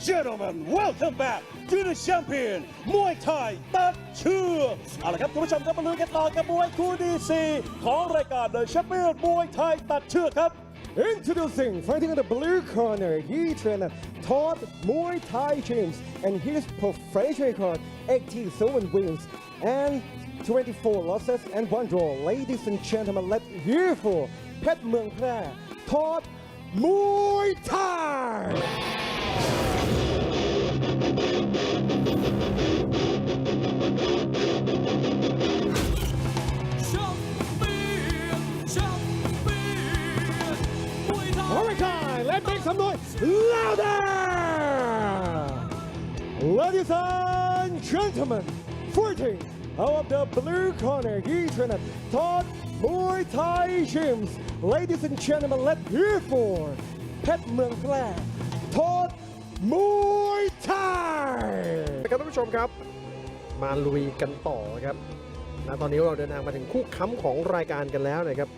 gentlemen welcome back to the champion มวยไทยตัดเชือกเอาละครับคุณผู้ชมครับมาลุ้นกันต่อกับมวยคู่ที่สี่ของรายการ The Champion มวยไทยตัดเชือกครับ Introducing, fighting in the blue corner, he trained Todd Muay Thai gyms and his professional record 87 wins and 24 losses and one draw. Ladies and gentlemen, let's hear for Pet Muang Phra, Todd Muay Thai. Right, time. Let's make some noise louder. Ladies and gentlemen, fighting out of the blue corner, he trained Todd Muay Thai gyms. Ladies and gentlemen, let's hear for Pet Muang Phra, Todd Muay Thai. ครับท่านผู้ชมครับ มาลุยกันต่อครับณตอนนี้เราเดินทางมาถึงคู่ค้ำของรายการกันแล้วนะครับ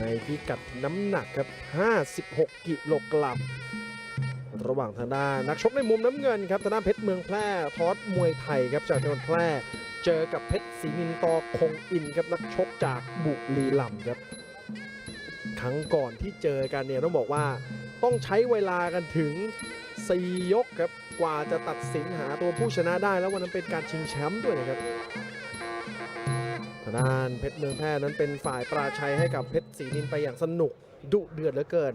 ในพิกัดน้ำหนักครับ 56 กิโลกรัม ระหว่างทางด้านนักชกในมุมน้ำเงินครับทางด้านเพชรเมืองแพร่ทอสมวยไทยครับจากจังหวัดแพร่ เจอกับเพชรศรีนินตอคงอินครับนักชกจากบุรีรัมย์ครับ ครั้งก่อนที่เจอกันเนี่ยต้องบอกว่าต้องใช้เวลากันถึง 4 ยกครับกว่าจะตัดสินหาตัวผู้ชนะได้แล้ววันนั้นเป็นการชิงแชมป์ด้วยนะครับ ทางด้านเพชรเมืองแพร่นั้นเป็นฝ่ายปราชัยให้กับเพชรศรีนินไปอย่างสนุกดุเดือดเหลือเกิน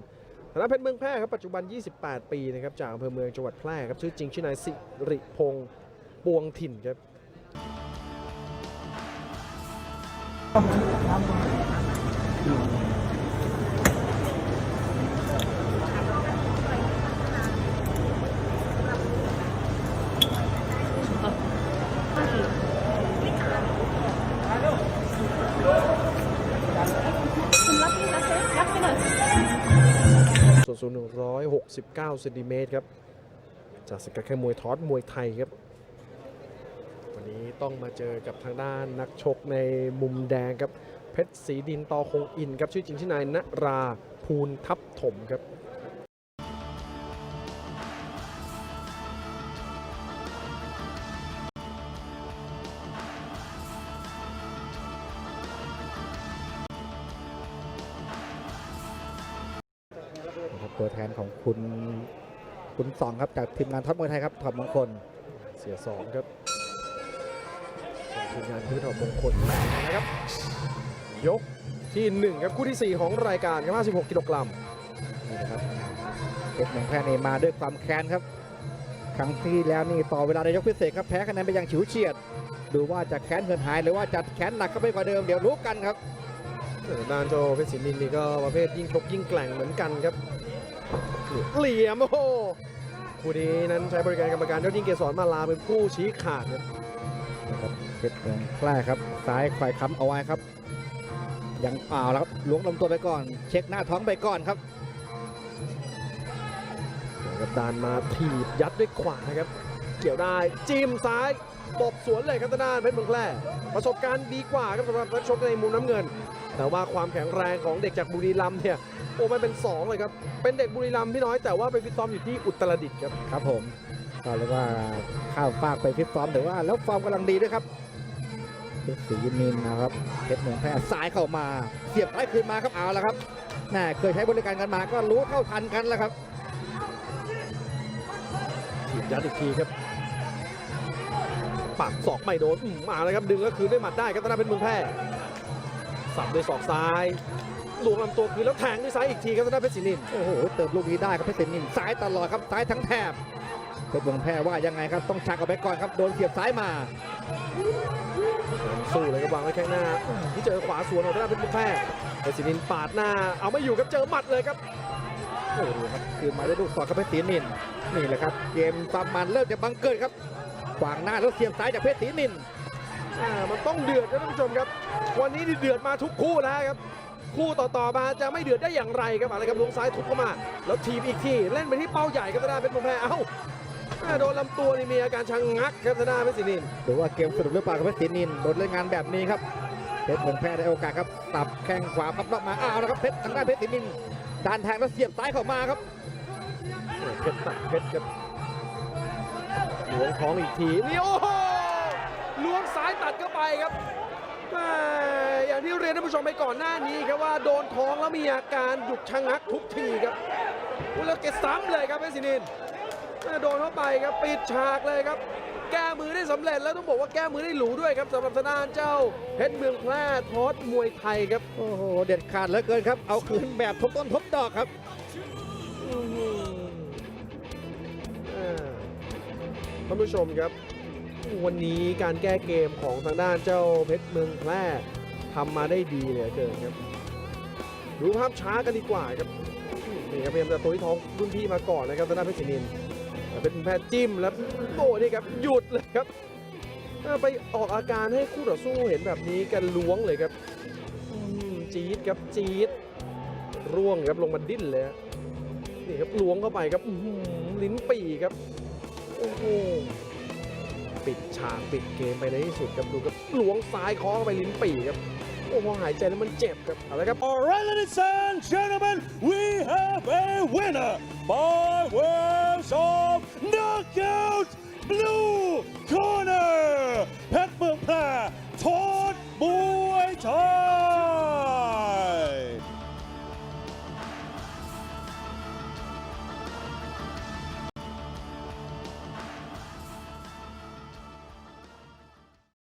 ทางด้านเพชรเมืองแพร่ครับปัจจุบัน 28 ปีนะครับจากอำเภอเมืองจังหวัดแพร่ครับชื่อจริงชื่อนายสิริพงษ์ปวงถิ่นครับส่ วนสูง 169เซนติเมตรครับ จากสกัดแค่มวยทอสมวยไทยครับ วันนี้ต้องมาเจอกับทางด้านนักชกในมุมแดงครับ เพชรศรีดินตอคงอินครับ ชื่อจริงชื่อนายณราภูลทับถมครับ ตัวแทนของคุณคุณสองครับจากทีมงานท็อปมวยไทยครับถอดมงคลเสียสองครับส่วนทีมงานพื้นถอดมงคลนะครับ ยกที่หนึ่งครับคู่ที่สี่ของรายการครับ56กิโลกรัมนี่นะครับเพชรเมืองแพร่นี่มาด้วยความแค้นครับครั้งที่แล้วนี่ต่อเวลาในยกพิเศษครับแพ้คะแนนไปอย่างฉิวเฉียด ดูว่าจะแค้นเหินหายหรือว่าจะแค้นหนักเข้าไปกว่าเดิมเดี๋ยวรู้กันครับด้านโจเพชรศินินนี่ก็ประเภทยิ่งชกยิ่งแกล่งเหมือนกันครับ เหลี่ยมโอ้โหคู่นี้นั้นใช้บริการกรรมการยอดยิ่งเกษรมาลาเป็นผู้ชี้ขาดครับนะครับเพชรเมืองแพร่ครับ ซ้ายควายค้ำเอาไว้ครับ ยังเปล่าแล้วครับล้วงลำตัวไปก่อน เช็คหน้าท้องไปก่อนครับกับดานมาถีบยัดด้วยขวาครับ เกี่ยวได้จิ้มซ้ายตบสวนเลยครับทางด้านเพชรเมืองแพร่ประสบการณ์ดีกว่าครับสำหรับนักชกในมุมน้ำเงิน แต่ว่าความแข็งแรงของเด็กจากบุรีรัมย์เนี่ยโอ้มันเป็นสองเลยครับเป็นเด็กบุรีรัมย์พี่น้อยแต่ว่าไปฟิตซ้อมอยู่ที่อุตรดิตถ์ครับครับผมก็เรียกว่าข้าวฟากไปฟิตซ้อมแต่ว่าแล้วฟอร์มกำลังดีด้วยครับเพชรศรีนินนะครับเพชรเมืองแพร่ซ้ายเข้ามาเสียบซ้ายคืนมาครับเอาละครับแน่เคยใช้บริการกันมาก็รู้เท่าทันกันแล้วครับถีบยัดอีกทีครับปักศอกไม่โดนอืมมาเลยครับดึงแล้วคืนด้วยหมัดได้ครับทางด้านเพชรเมืองแพร่ สับด้วยศอกซ้ายลวงลำตัวคืนแล้วแทงด้วยซ้ายอีกทีครับทางด้านเพชรศรีนินโอ้โหเติมลูกนี้ได้ครับเพชรศรีนินซ้ายตลอดครับซ้ายทั้งแถบเพชรเมืองแพร่ว่ายังไงครับต้องชักออกไปก่อนครับโดนเสียบซ้ายมาสู้เลยครับวางไว้แข้างหน้าที่เจอขวาสวนของทางด้านเพชรเมืองแพร่เพชรศรีนินปาดหน้า เอาไม่อยู่ครับเจอหมัดเลยครับโอ้โหครับคือมาได้ลูกสอดครับเพชรศรีนินนี่แหละครับเกมความมันเริ่มจะบังเกิดครับขวางหน้าแล้วเสียบซ้ายจากเพชรศรีนินอ่า มันต้องเดือดครับท่านผู้ชมครับ วันนี้นี่เดือดมาทุกคู่แล้วครับ คู่ต่อๆมาจะไม่เดือดได้อย่างไรครับอะไรครับลวงซ้ายทุบเข้ามา แล้วทีมอีกทีเล่นไปที่เป้าใหญ่ครับทางด้านเพชรเมืองแพร่เอ้าอ่าโดนลำตัวนี่มีอาการชะงงักครับทางด้านเพชรศรีนินดูว่าเกมสนุกหรือเปล่ากับเพชรศรีนินโดนเล่นงานแบบนี้ครับเพชรเมืองแพร่ได้โอกาสครับตับแข้งขวาพับล็อกมาอ้าวนะครับเพชรทางด้านเพชรศรีนินดันแทงแล้วเสียบซ้ายเข้ามาครับเพชรตัดเพชรครับล้วงท้องอีกทีนี่โอ้โห ล้วงซ้ายตัดเข้าไปครับแหม่อย่างที่เรียนท่านผู้ชมไปก่อนหน้านี้ครับว่าโดนท้องแล้วมีอาการหยุดชะงักทุกทีครับอุ๊ยแล้วแกซ้ำเลยครับเพชรศินินแม่โดนเข้าไปครับปิดฉากเลยครับ แก้มือได้สำเร็จแล้วต้องบอกว่าแก้มือได้หรูด้วยครับสำหรับทางด้านเจ้าเพชรเมืองแพร่ทอดมวยไทยครับโอ้โหเด็ดขาดเหลือเกินครับเอาคืนแบบทบต้นทบดอกครับอื้อหืออ่าท่านผู้ชมครับ วันนี้การแก้เกมของทางด้านเจ้าเพชรเมืองแพร่ทำมาได้ดีเลยเกินครับ ดูภาพช้ากันดีกว่าครับนี่ครับพยายามจะตัวที่ท้องรุ่นพี่มาก่อนนะครับทางด้านเพชรศรีนินแต่เป็นแพทจิ้มแล้วโอ้นี่ครับหยุดเลยครับไปออกอาการให้คู่ต่อสู้เห็นแบบนี้กันล้วงเลยครับจี๊ดครับจี๊ดร่วงครับลงมาดิ้นเลยนี่ครับล้วงเข้าไปครับลิ้นปี่ครับโอ้โห ปิดฉากปิดเกมไปในที่สุดครับดูครับล้วงซ้ายคอเข้าไปลิ้นปี่ครับโอ้พอหายใจแล้วมันเจ็บครับเอาละครับ All right, ladies and gentlemen, we have a winner by way